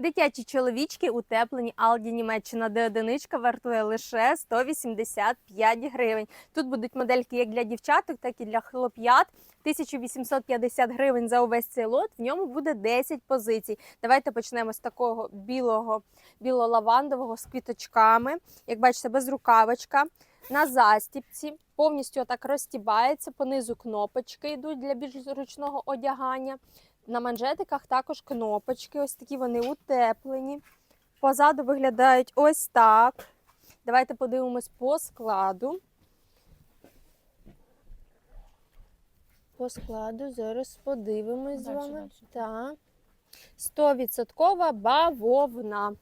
Дитячі чоловічки утеплені Алді Німеччина, де одиничка вартує лише 185 гривень. Тут будуть модельки як для дівчаток, так і для хлоп'ят. 1850 гривень за увесь цей лот. В ньому буде 10 позицій. Давайте почнемо з такого білого, біло-лавандового з квіточками. Як бачите, без рукавичка. На застіпці повністю так розтібається. Понизу кнопочки йдуть для більш зручного одягання. На манжетиках також кнопочки, ось такі вони утеплені. Позаду виглядають ось так. Давайте подивимось по складу. По складу зараз подивимось з вами. дальше. Так. 100% бавовна.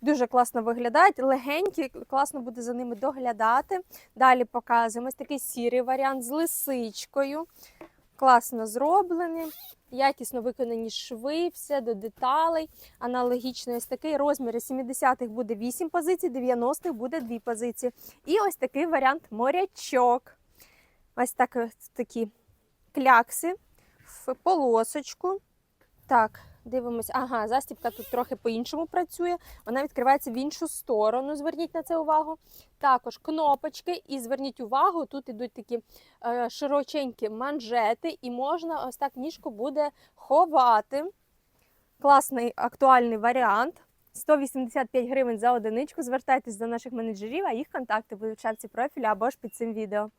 Дуже класно виглядають, легенькі, класно буде за ними доглядати. Далі показуємо ось такий сірий варіант з лисичкою. Класно зроблений, якісно виконані шви, все до деталей. Аналогічно ось такий розмір 70-х буде 8 позицій, 90-х буде 2 позиції. І ось такий варіант морячок. Ось так, такі клякси в полосочку. Так, дивимось. Ага, застібка тут трохи по-іншому працює. Вона відкривається в іншу сторону. Зверніть на це увагу. Також кнопочки, і зверніть увагу, тут ідуть такі е, широченькі манжети, і можна ось так ніжку буде ховати. Класний актуальний варіант. 185 гривень за одиничку. Звертайтесь до наших менеджерів, а їх контакти будуть в шапці профіля або ж під цим відео.